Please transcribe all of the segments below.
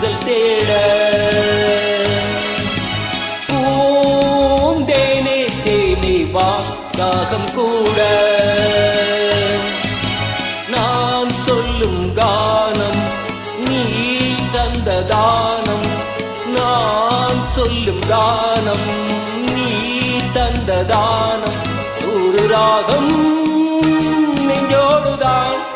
செங்கல் தேட. பூந்தேனே தேனே வா தாகம் கூட. நான் சொல்லும் கானம் நீ தந்த தானம். நான் சொல்லும் தானம் நீ தந்த தானம். ஒரு ராகம் நெஞ்சோடுதான்.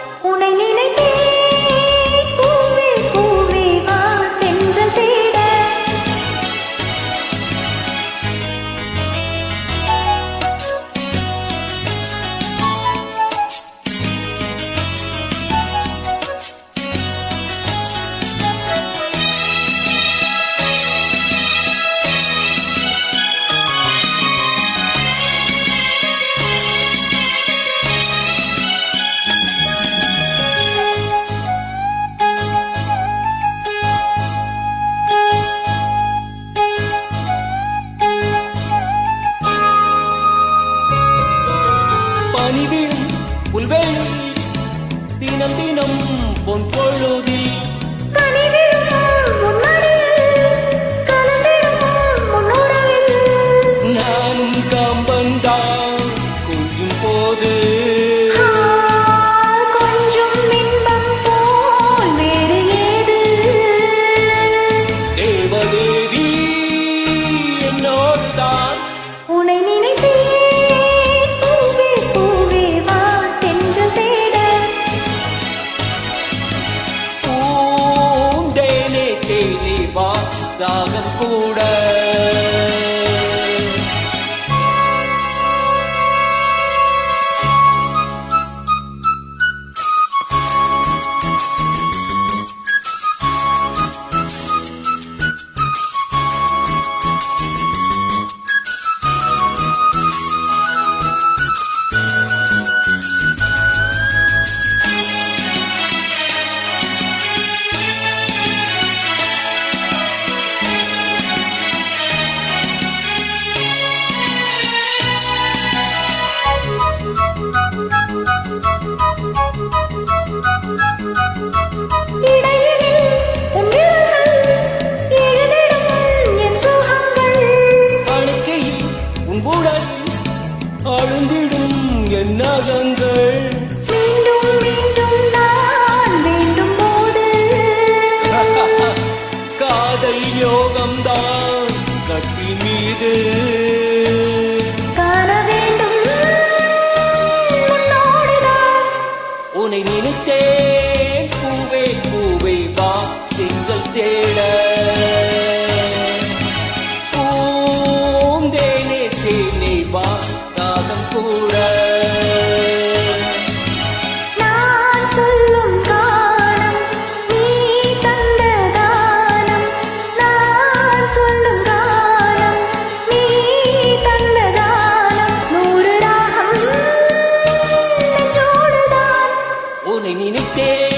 பணிவிடும் புல்வெளி தினம் தினம் பொன் பொழுதில் அழுந்திடும் என் நகங்கள் காதல் யோகம்தான் கட்டி மீது நூறு ராகம் நினைத்தேன்.